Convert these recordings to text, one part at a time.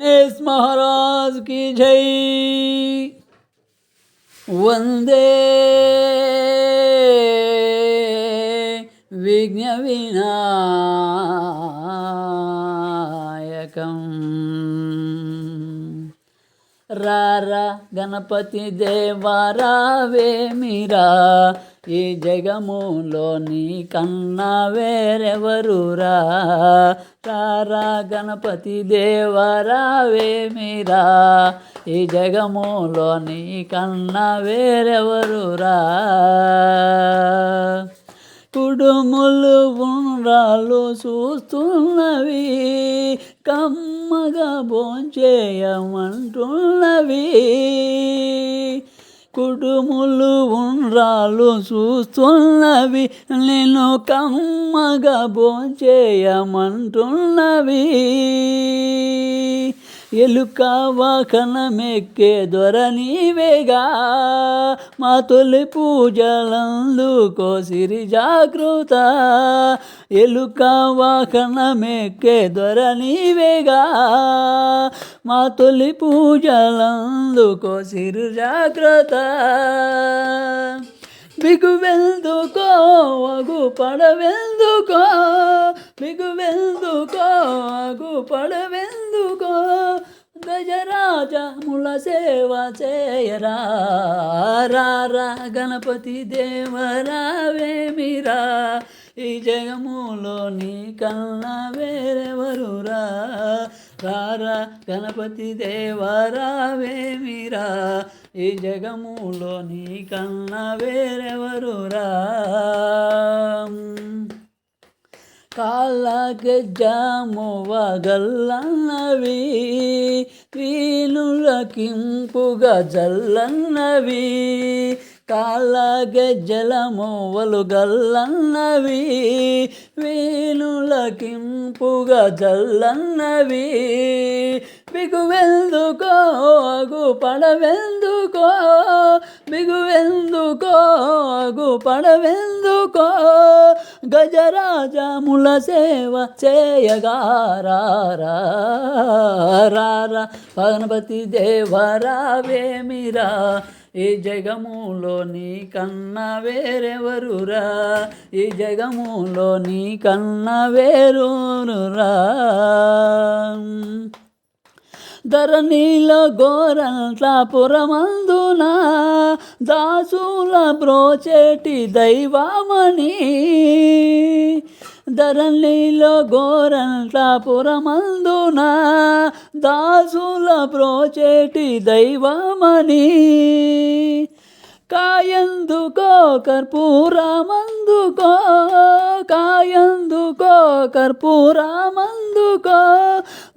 गणेश महाराज की जय। वंदे विघ्न विनायकम् రారా గణపతి దేవారావేమిరా ఈ జగములో నీ కన్నా వేరెవరురా రారా గణపతి దేవారావేమిరా ఈ జగములో నీ కన్నా వేరెవరురా కుడుములు ఉండ్రాలు చూస్తున్నవి కమ్మగా భోంచేయమంటున్నవి కుడుములు ఉండ్రాలు చూస్తున్నవి నేను కమ్మగా భోంచేయమంటున్నవి ఎలుక వాకనమెక్కే దొర నీవేగా. మా తొలి పూజలందుకో సిరి జాగృత ఎలుక వాకనమెక్కే దొర నీవేగా. మా తొలి పూజలందుకో సిరి జాగ్రత్త. బిగువెందుకో వగు పడవెందుకో బిగువెందుకో అగు పడవెందుకో గజరాజముల సేవ చేయరా. రా గణపతి దేవరావేమిరా? ఈ జగములో నీ కన్నా వేరెవరురా రారా గణపతి దేవరావేమిరా? ఈ జగములో నీ కన్నా వేరెవరురా కాళ్ళకెజ్జామువగల్లన్నవి వీణులకింపుగా జల్లన్నవి. కాళ్ళగెజ్జలమువలు గల్లన్నవి వీణులకింపుగా జల్లన్నవి. బిగువెందుకో అగు పడవెందుకో బిగువెందుకో అగు పడవెందుకో గజరాజముల సేవ చేయగారా రారా దేవరా దేవరావేమిరా? ఈ జగములో నీ కన్నా వేరెవరురా? ఈ జగములో నీ కన్నా వేరురా ధరణిలో గోరంట్ల పురమందున? దాసుల బ్రోచేటి దైవమణి ధరణిలో గోరంట్ల పురమందున దాసుల ప్రోచేటి దైవమని? కాయందుకో కర్పూరమందుకో కాయందుకో కర్పూరమందుకో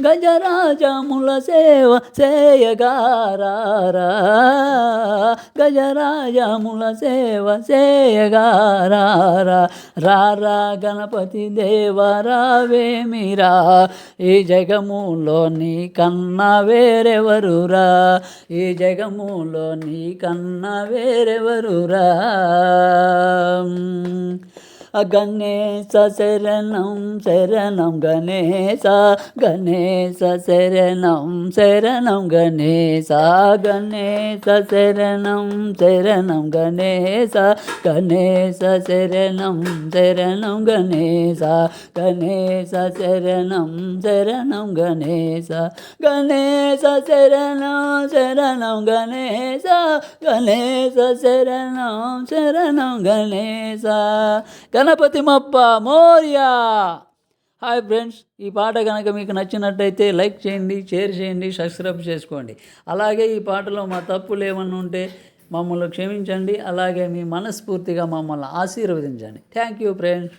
గజరాజముల సేవ సేయగారారా. గజరాజముల సేవ సేయగారారా. రారా గణపతి దేవరావేమిరా ఈ జగములో నీ కన్నా వేరెవరురా? ఈ జగములో నీ కన్నా వేరెవరురా? ഗണേശ ശരണം ശരണം ഗണേശ ഗണേശ ശരണം ശരണം ഗണേശ ഗണേശ ശരണം ശരണം ഗണേശ ഗണേശ ശരണം ശരണം ഗണേശ ഗണേശ ശരണം ശരണം ഗണേശ ഗണേശ ശരണം ശരണം ഗണേശ ഗണേശ ശരണം ശരണം ഗണേശ గణపతి మప్ప మోర్యా. హాయ్ ఫ్రెండ్స్ ఈ పాట కనుక మీకు నచ్చినట్టయితే లైక్ చేయండి షేర్ చేయండి సబ్స్క్రైబ్ చేసుకోండి. అలాగే ఈ పాటలో మా తప్పులు ఏమన్నా ఉంటే మమ్మల్ని క్షమించండి. అలాగే మీ మనస్ఫూర్తిగా మమ్మల్ని ఆశీర్వదించండి. Thank you friends.